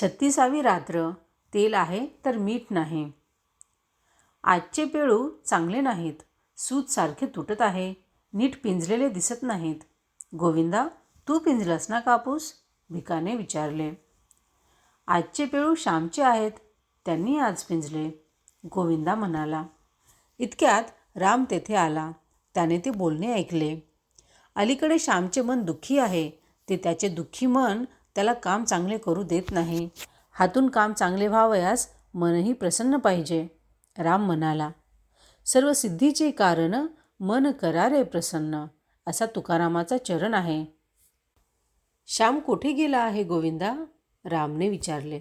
छत्तीसावी रात्र. तेल आहे तर मीठ नाही. आजचे पेळू चांगले नाहीत. सूत सारखे तुटत आहे. नीट पिंजलेले दिसत नाहीत. गोविंदा तू पिंजलास ना कापूस? भिकाने विचारले. आजचे पेळू श्यामचे आहेत. त्यांनी आज पिंजले. गोविंदा म्हणाला. इतक्यात राम तेथे आला. त्याने ते बोलणे ऐकले. अलीकडे श्यामचे मन दुःखी आहे. ते त्याचे दुःखी मन त्याला काम चांगले करू देत नाही. हातून काम चांगले व्हावयास मनही प्रसन्न पाहिजे राम म्हणाला. सर्व सिद्धीचे कारण मन करारे प्रसन्न असा तुकारामाचा चरण आहे. श्याम कुठे गेला आहे गोविंदा? रामने विचारले.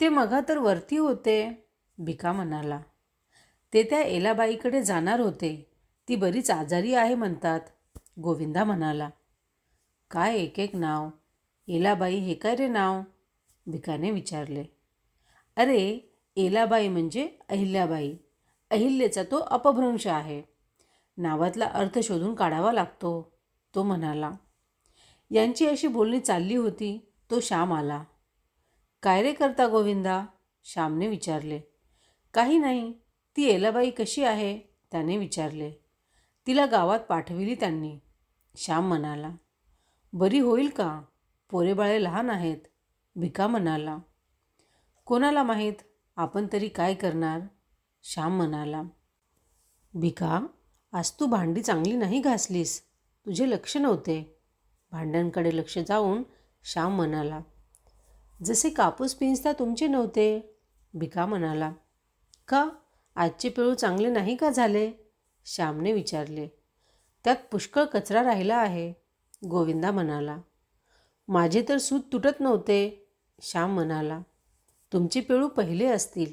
ते मघा तर वरती होते भिका म्हणाला. ते त्या एलाबाईकडे जाणार होते. ती बरीच आजारी आहे म्हणतात गोविंदा म्हणाला. काय एक एक नाव? एलाबाई हे काय रे नाव? भिकाने विचारले. अरे एलाबाई म्हणजे अहिल्याबाई. अहिल्याचा तो अपभ्रंश आहे. नावातला अर्थ शोधून काढावा लागतो तो म्हणाला. यांची अशी बोलणी चालली होती तो श्याम आला. काय रे करता गोविंदा? श्यामने विचारले. काही नाही ती एलाबाई कशी आहे? त्याने विचारले. तिला गावात पाठविली त्यांनी. श्याम म्हणाला. बरी होईल का? पोरेबाळे लहान आहेत? भिका म्हणाला. कोणाला माहीत? आपण तरी काय करणार? श्याम म्हणाला. भिका आज तू भांडी चांगली नाही घासलीस. तुझे लक्ष नव्हते. भांड्यांकडे लक्ष जाऊन श्याम म्हणाला. जसे कापूस पिंजता तुमचे नव्हते. भिका म्हणाला. का? आजचे पिळू चांगले नाही का झाले? श्यामने विचारले. त्यात पुष्कळ कचरा राहिला आहे. गोविंदा म्हणाला. माझे तर सूत तुटत नव्हते श्याम म्हणाला. तुमचे पेळू पहिले असतील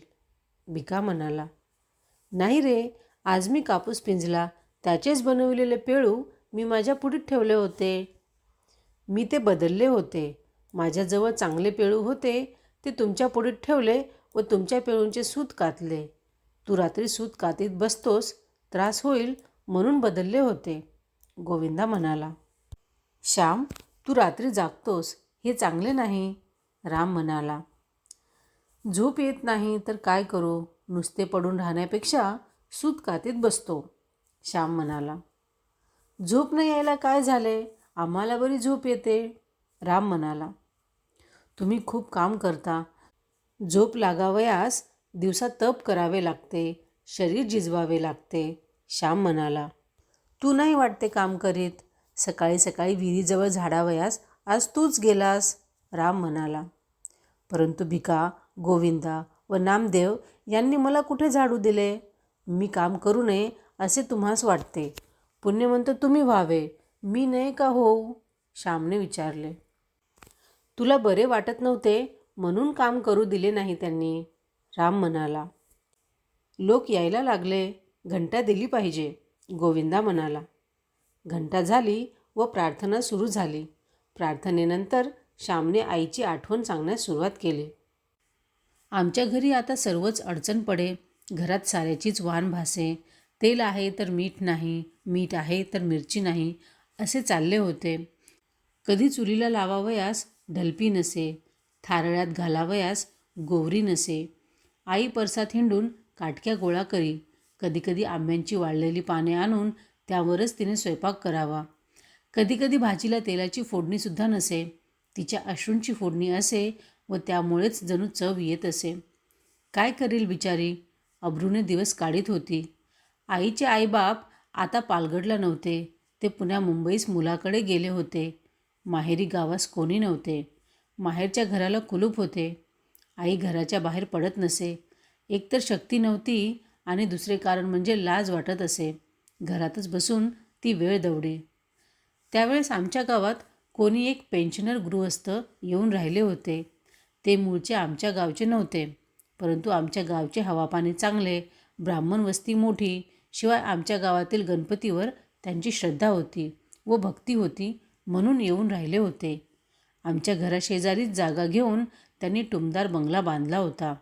भिका म्हणाला. नाही रे आज मी कापूस पिंजला त्याचेच बनवलेले पेळू मी माझ्या पुढीत ठेवले होते. मी ते बदलले होते. माझ्याजवळ चांगले पेळू होते ते तुमच्या पुढीत ठेवले व तुमच्या पेळूंचे सूत कातले. तू रात्री सूत कातीत बसतोस त्रास होईल म्हणून बदलले होते गोविंदा म्हणाला. श्याम तू रात्री जागतोस? हे चांगले नाही? राम म्हणाला. झोप येत नाही तर काय करू? नुसते पडून राहण्यापेक्षा सूत कातीत बसतो. श्याम म्हणाला. झोप न यायला काय झाले? आम्हाला बरी झोप येते. राम म्हणाला. तुम्ही खूप काम करता. झोप लागावयास दिवसा तप करावे लागते शरीर झिजवावे लागते. श्याम म्हणाला. तू नाही वाटते काम करीत? सकाळी सकाळी विहिरीजवळ झाडावयास आज तूच गेलास? राम म्हणाला. परंतु भिका गोविंदा व नामदेव यांनी मला कुठे झाडू दिले? मी काम करू नये असे तुम्हास वाटते. पुण्यवंत तुम्ही व्हावे. मी नाही का होऊ? श्यामने विचारले. तुला बरे वाटत नव्हते म्हणून काम करू दिले नाही त्यांनी. राम म्हणाला. लोक यायला लागले. घंटा दिली पाहिजे गोविंदा म्हणाला. घंटा झाली व प्रार्थना सुरू झाली. प्रार्थनेनंतर श्यामने आईची आठवण सांगण्यास सुरुवात केली. आमच्या घरी आता सर्वच अडचण पडे. घरात साऱ्याचीच वाण भासे. तेल आहे तर मीठ नाही. मीठ आहे तर मिरची नाही. असे चालले होते. कधी चुलीला लावावयास ढलपी नसे. थारळ्यात घालावयास गोवरी नसे. आई परसात हिंडून काटक्या गोळा करी. कधीकधी आंब्यांची वाळलेली पाने आणून त्यावरच तिने स्वयंपाक करावा. कधीकधी भाजीला तेलाची फोडणीसुद्धा नसे. तिच्या अश्रूंची फोडणी असे व त्यामुळेच जणू चव येत असे. काय करील बिचारी? अब्रूने दिवस काढीत होती. आईचे आईबाप आता पालगडला नव्हते. ते पुण्या मुंबईस मुलाकडे गेले होते. माहेरी गावास कोणी नव्हते. माहेरच्या घराला कुलूप होते. आई घराच्या बाहेर पडत नसे. एकतर शक्ती नव्हती आणि दुसरे कारण म्हणजे लाज वाटत असे. घरातच बसून ती वेळ दवडी त्यावेळेस आमच्या गावात कोणी एक पेन्शनर गृहस्थ येऊन राहिले होते. ते मूळचे आमच्या गावचे नव्हते. परंतु आमच्या गावचे हवापाणी चांगले ब्राह्मण वस्ती मोठी शिवाय आमच्या गावातील गणपतीवर त्यांची श्रद्धा होती व भक्ती होती म्हणून येऊन राहिले होते. आमच्या घराशेजारीच जागा घेऊन त्यांनी टुमदार बंगला बांधला होता.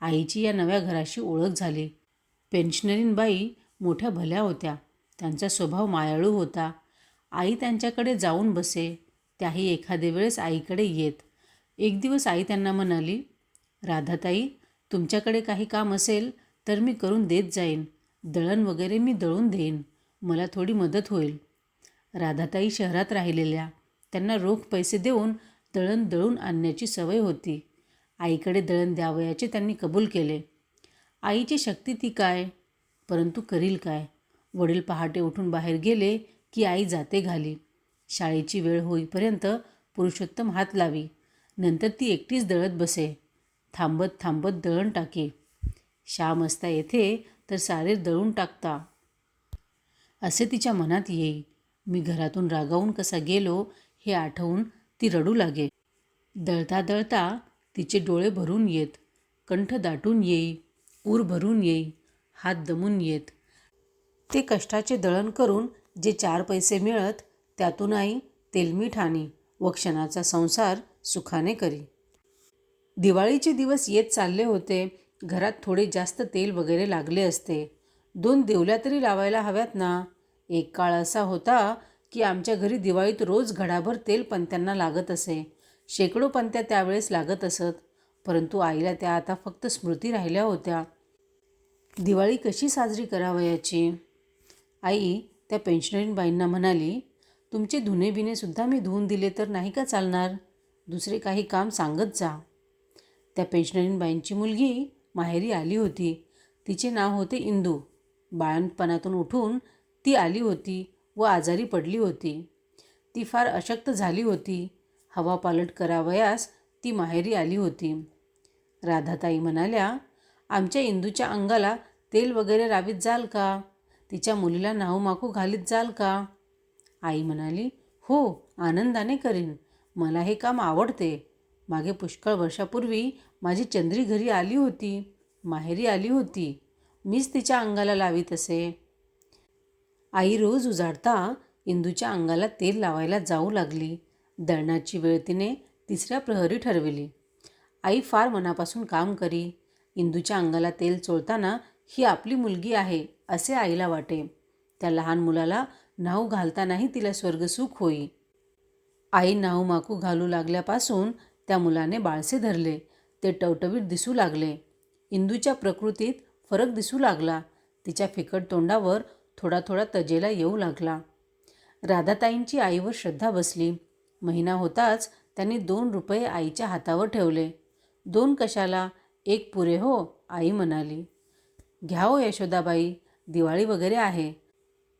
आईची या नव्या घराशी ओळख झाली. पेन्शनरीन बाई मोठ्या भल्या होत्या. त्यांचा स्वभाव मायाळू होता. आई त्यांच्याकडे जाऊन बसे. त्याही एखादे वेळेस आईकडे येत. एक दिवस आई त्यांना म्हणाली राधाताई तुमच्याकडे काही काम असेल तर मी करून देत जाईन. दळण वगैरे मी दळून देईन. मला थोडी मदत होईल. राधाताई शहरात राहिलेल्या. त्यांना रोख पैसे देऊन दळण दळून आणण्याची सवय होती. आईकडे दळण द्यावयाचे त्यांनी कबूल केले. आईची शक्ती ती काय? परंतु करील काय? वडील पहाटे उठून बाहेर गेले की आई जाते घाली. शाळेची वेळ होईपर्यंत पुरुषोत्तम हात लावी. नंतर ती एकटीच दळत बसे. थांबत थांबत दळण टाके. श्याम असता येथे तर सारे दळून टाकता. असे तिच्या मनात येई. मी घरातून रागावून कसा गेलो हे आठवून ती रडू लागे. दळता दळता तिचे डोळे भरून येत. कंठ दाटून येई. ऊर भरून येई. हात दमून येत. ते कष्टाचे दळण करून जे चार पैसे मिळत त्यातून आई तेलमीठ आणि व क्षणाचा संसार सुखाने करी. दिवाळीचे दिवस येत चालले होते. घरात थोडे जास्त तेल वगैरे लागले असते. दोन देवल्या तरी लावायला हव्यात ना? एक काळ असा होता की आमच्या घरी दिवाळीत रोज घडाभर तेल पंत्यांना लागत असे. शेकडो पंत्या त्यावेळेस लागत असत. परंतु आईला त्या आता फक्त स्मृती राहिल्या होत्या. दिवाळी कशी साजरी करावयाची आई त्या पेन्शनरीनबाईंना म्हणाली तुमचे धुणेबिणेसुद्धा मी धुवून दिले तर नाही का चालणार? दुसरे काही काम सांगत जा. त्या पेन्शनरीनबाईंची मुलगी माहेरी आली होती. तिचे नाव होते इंदू. बाळणपणातून उठून ती आली होती व आजारी पडली होती. ती फार अशक्त झाली होती. हवा पालट करावयास ती माहेरी आली होती. राधाताई म्हणाल्या आमच्या इंदूच्या अंगाला तेल वगैरे रावीत जाल का? तिच्या मुलीला नाहूमाकू घालीत जाल का? आई म्हणाली हो आनंदाने करीन. मला हे काम आवडते. मागे पुष्कळ वर्षापूर्वी माझी चंद्री घरी आली होती. माहेरी आली होती. मीच तिच्या अंगाला लावीत असे. आई रोज उजाडता इंदूच्या अंगाला तेल लावायला जाऊ लागली. दळणाची वेळ तिने तिसऱ्या प्रहरी ठरविली. आई फार मनापासून काम करी. इंदूच्या अंगाला तेल चोळताना ही आपली मुलगी आहे असे आईला वाटे. त्या लहान मुलाला नाहू घालतानाही तिला स्वर्गसुख होई. आई नाहू माकू घालू लागल्यापासून त्या मुलाने बाळसे धरले. ते टवटवीत दिसू लागले. इंदूच्या प्रकृतीत फरक दिसू लागला. तिच्या फिकट तोंडावर थोडा थोडा तजेला येऊ लागला. राधाताईंची आईवर श्रद्धा बसली. महिना होताच त्यांनी दोन रुपये आईच्या हातावर ठेवले. दोन कशाला? एक पुरे हो आई म्हणाली. घ्या हो यशोदाबाई दिवाळी वगैरे आहे.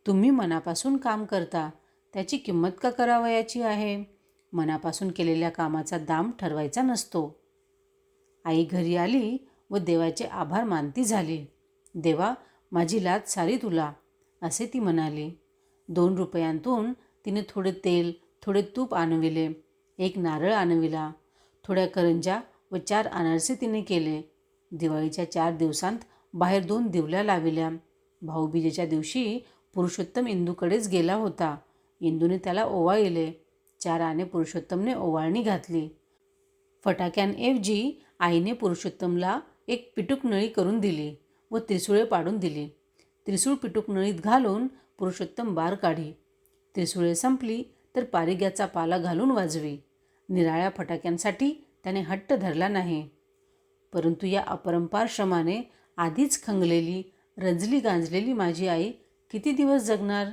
तुम्ही मनापासून काम करता त्याची किंमत का करावयाची आहे? मनापासून केलेल्या कामाचा दाम ठरवायचा नसतो. आई घरी आली व देवाचे आभार मानती झाली. देवा माझी लात सारी तुला असे ती म्हणाली. दोन रुपयांतून तिने थोडे तेल थोडे तूप आणविले एक नारळ आणविला थोड्या करंजा व चार अनारसे तिने केले. दिवाळीच्या चार दिवसांत बाहेर दोन दिवल्या लाविल्या. भाऊबीजेच्या दिवशी पुरुषोत्तम इंदूकडेच गेला होता. इंदूने त्याला ओवाळले. चार आणे पुरुषोत्तमने ओवाळणी घातली. फटाक्यांऐवजी आईने पुरुषोत्तमला एक पिटूक नळी करून दिली व त्रिसुळे पाडून दिली. त्रिसूळ पिटूक नळीत घालून पुरुषोत्तम बार काढी. त्रिसुळे संपली तर पारिग्याचा पाला घालून वाजवी. निराळ्या फटाक्यांसाठी त्याने हट्ट धरला नाही. परंतु या अपरंपार श्रमाने आधीच खंगलेली रंजली गांजलेली माझी आई किती दिवस जगणार?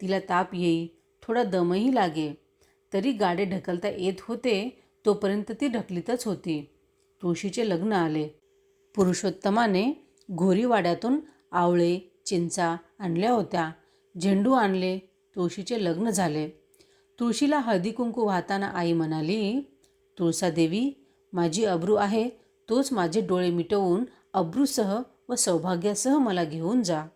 तिला ताप येई थोडा दमही लागे. तरी गाडे ढकलता येत होते तोपर्यंत ती ढकलीतच होती. तुळशीचे लग्न आले. पुरुषोत्तमाने घोरीवाड्यातून आवळे चिंचा आणल्या होत्या. झेंडू आणले तुळशीचे लग्न झाले. तुळशीला हळदी कुंकू वाहताना आई म्हणाली तुळसादेवी माझी अब्रू आहे तोच माझे डोळे मिटवून अब्रूसह व सौभाग्यासह मला घेऊन जा.